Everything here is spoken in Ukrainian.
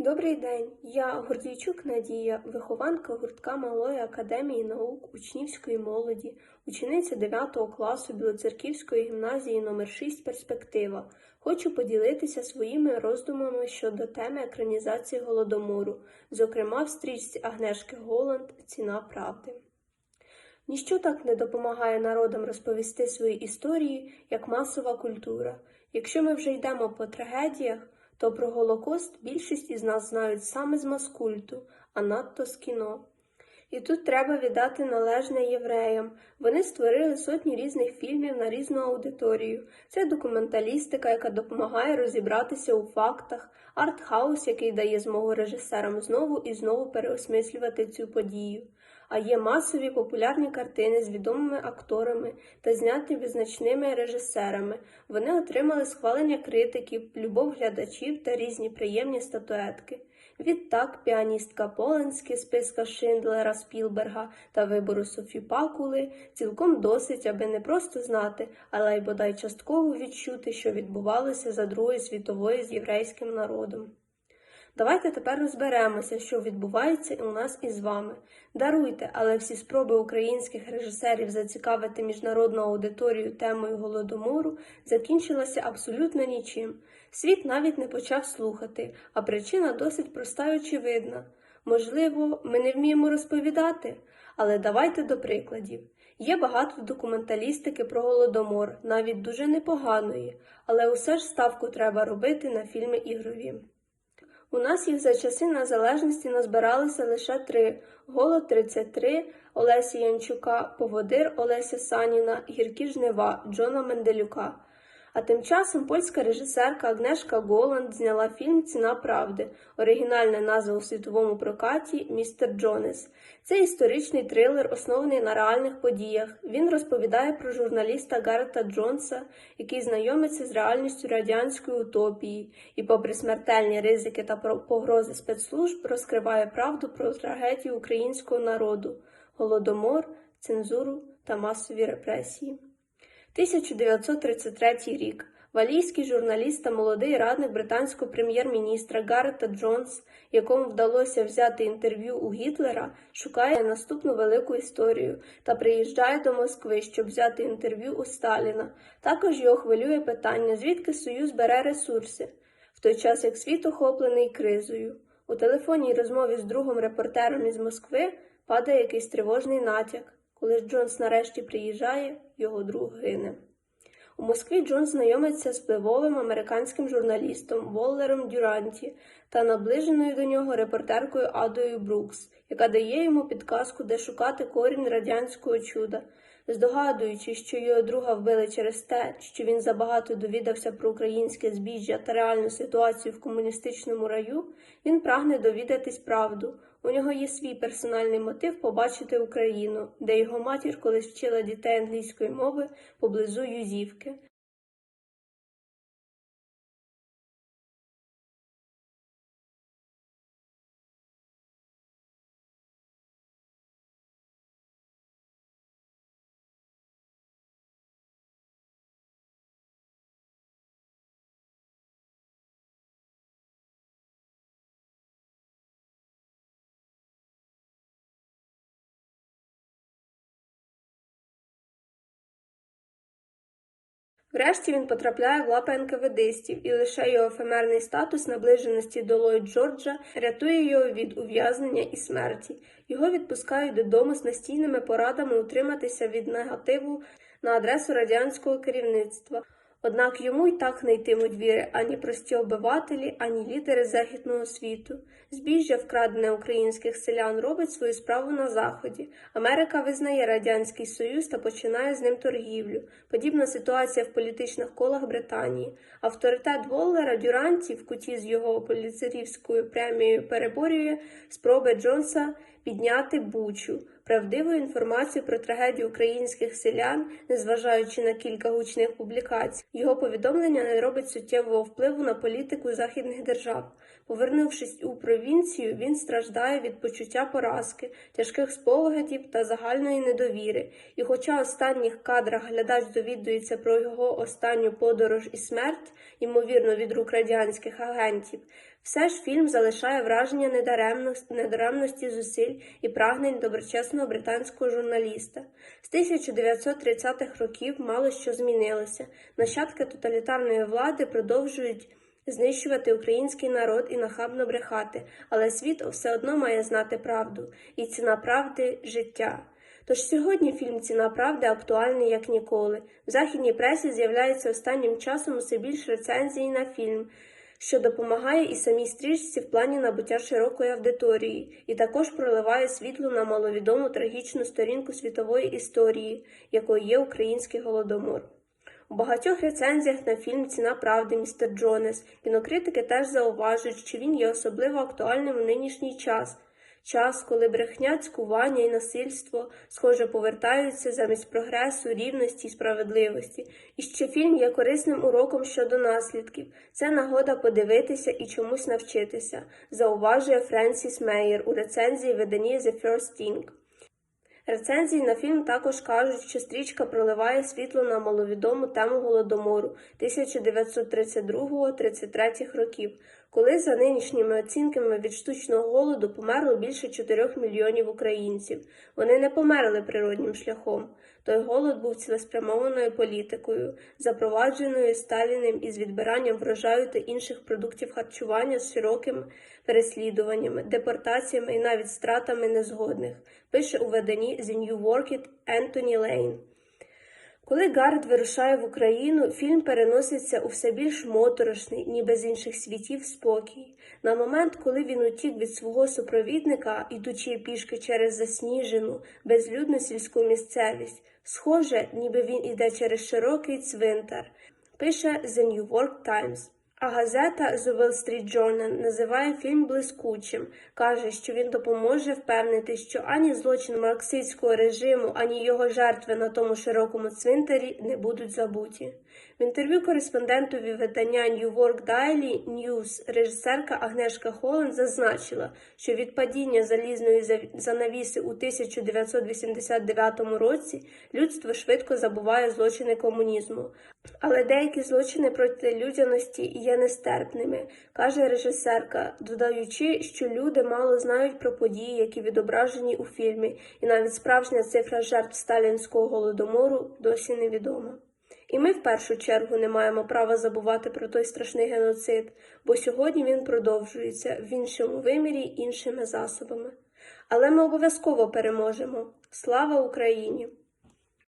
Добрий день, я Гордійчук Надія, вихованка гуртка Малої академії наук учнівської молоді, учениця 9 класу Білоцерківської гімназії номер 6 Перспектива. Хочу поділитися своїми роздумами щодо теми екранізації голодомору, зокрема в стрічці Агнешки Голланд Ціна правди. Ніщо так не допомагає народам розповісти свої історії, як масова культура. Якщо ми вже йдемо по трагедіях, то про Голокост більшість із нас знають саме з маскульту, а надто з кіно. І тут треба віддати належне євреям. Вони створили сотні різних фільмів на різну аудиторію. Це документалістика, яка допомагає розібратися у фактах, артхаус, який дає змогу режисерам знову і знову переосмислювати цю подію. А є масові популярні картини з відомими акторами та зняті визначними режисерами. Вони отримали схвалення критиків, любов глядачів та різні приємні статуетки. Відтак піаністка Поленське, списка Шиндлера, Спілберга та вибору Софі Пакули цілком досить, аби не просто знати, але й бодай частково відчути, що відбувалося за Другою світовою з єврейським народом. Давайте тепер розберемося, що відбувається у нас із вами. Даруйте, але всі спроби українських режисерів зацікавити міжнародну аудиторію темою голодомору закінчилися абсолютно нічим. Світ навіть не почав слухати, а причина досить проста й очевидна. Можливо, ми не вміємо розповідати, але давайте до прикладів. Є багато документалістики про голодомор, навіть дуже непоганої, але усе ж ставку треба робити на фільми ігрові. У нас їх за часи незалежності назбиралися лише три: Голод 33 Олесі Янчука, Поводир Олеся Саніна, Гіркі жнива Джона Менделюка. А тим часом польська режисерка Агнешка Голланд зняла фільм Ціна правди, оригінальна назва у світовому прокаті Містер Джонес. Це історичний трилер, оснований на реальних подіях. Він розповідає про журналіста Гаррета Джонса, який знайомиться з реальністю радянської утопії, і, попри смертельні ризики та погрози спецслужб, розкриває правду про трагедію українського народу, голодомор, цензуру та масові репресії. 1933 рік. Валійський журналіст та молодий радник британського прем'єр-міністра Гаррета Джонс, якому вдалося взяти інтерв'ю у Гітлера, шукає наступну велику історію та приїжджає до Москви, щоб взяти інтерв'ю у Сталіна. Також його хвилює питання, звідки Союз бере ресурси, в той час як світ охоплений кризою. У телефонній розмові з другом репортером із Москви падає якийсь тривожний натяк. Коли Джонс нарешті приїжджає, його друг гине. У Москві Джонс знайомиться з впливовим американським журналістом Воллером Дюранті та наближеною до нього репортеркою Адою Брукс, яка дає йому підказку, де шукати корінь радянського чуда. Здогадуючи, що його друга вбили через те, що він забагато довідався про українське збіжжя та реальну ситуацію в комуністичному раю, він прагне довідатись правду. У нього є свій персональний мотив побачити Україну, де його матір колись вчила дітей англійської мови поблизу Юзівки. Врешті він потрапляє в лапи НКВДистів, і лише його ефемерний статус наближеності до Ллойд Джорджа рятує його від ув'язнення і смерті. Його відпускають додому з настійними порадами утриматися від негативу на адресу радянського керівництва. Однак йому й так не йтимуть віри ані прості обивателі, ані лідери західного світу. Збіжжя, вкрадене українських селян, робить свою справу на заході. Америка визнає радянський союз та починає з ним торгівлю. Подібна ситуація в політичних колах Британії. Авторитет Воллера Дюранті в куті з його поліцерівською премією переборює спроби Джонса підняти бучу. Правдиву інформацію про трагедію українських селян, незважаючи на кілька гучних публікацій, його повідомлення не робить суттєвого впливу на політику західних держав. Повернувшись у провінцію, він страждає від почуття поразки, тяжких спогадів та загальної недовіри. І, хоча в останніх кадрах глядач довідується про його останню подорож і смерть, ймовірно, від рук радянських агентів, Все ж фільм залишає враження недаремності зусиль і прагнень доброчесного британського журналіста. З 1930-х років мало що змінилося. Нащадки тоталітарної влади продовжують знищувати український народ і нахабно брехати, але світ все одно має знати правду, і ціна правди життя. Тож сьогодні фільм Ціна правди актуальний як ніколи. В західній пресі з'являється останнім часом усе більше рецензій на фільм, що допомагає і самій стрічці в плані набуття широкої аудиторії, і також проливає світло на маловідому трагічну сторінку світової історії, якою є український голодомор. У багатьох рецензіях на фільм Ціна правди містер Джонес кінокритики теж зауважують, що він є особливо актуальним у нинішній час. Час, коли брехня, цькування і насильство, схоже, повертаються замість прогресу, рівності і справедливості, і ще фільм є корисним уроком щодо наслідків. Це нагода подивитися і чомусь навчитися, зауважує Френсіс Мейєр у рецензії виданні The First Thing. Рецензії на фільм також кажуть, що стрічка проливає світло на маловідому тему голодомору 1932-33 років, коли за нинішніми оцінками від штучного голоду померло більше 4 мільйонів українців. Вони не померли природнім шляхом. Той голод був цілеспрямованою політикою, запровадженою Сталіним із відбиранням врожаю та інших продуктів харчування з широкими переслідуваннями, депортаціями і навіть стратами незгодних, пише у виданні The New Workit Ентоні Лейн. Коли Гард вирушає в Україну, фільм переноситься у все більш моторошний, ніби з інших світів спокій. На момент, коли він утік від свого супровідника, ідучи пішки через засніжену, безлюдну сільську місцевість, схоже, ніби він іде через широкий цвинтар, пише The New York Times. А газета The Wall Street Journal називає фільм блискучим, каже, що він допоможе впевнити, що ані злочин марксистського режиму, ані його жертви на тому широкому цвинтарі не будуть забуті. В інтерв'ю кореспондентові видання New York Daily News режисерка Агнешка Холланд зазначила, що від падіння залізної занавіси у 1989 році людство швидко забуває злочини комунізму. Але деякі злочини проти людяності є нестерпними, каже режисерка, додаючи, що люди мало знають про події, які відображені у фільмі, і навіть справжня цифра жертв сталінського голодомору досі невідома. І ми в першу чергу не маємо права забувати про той страшний геноцид, бо сьогодні він продовжується в іншому вимірі іншими засобами. Але ми обов'язково переможемо. Слава Україні!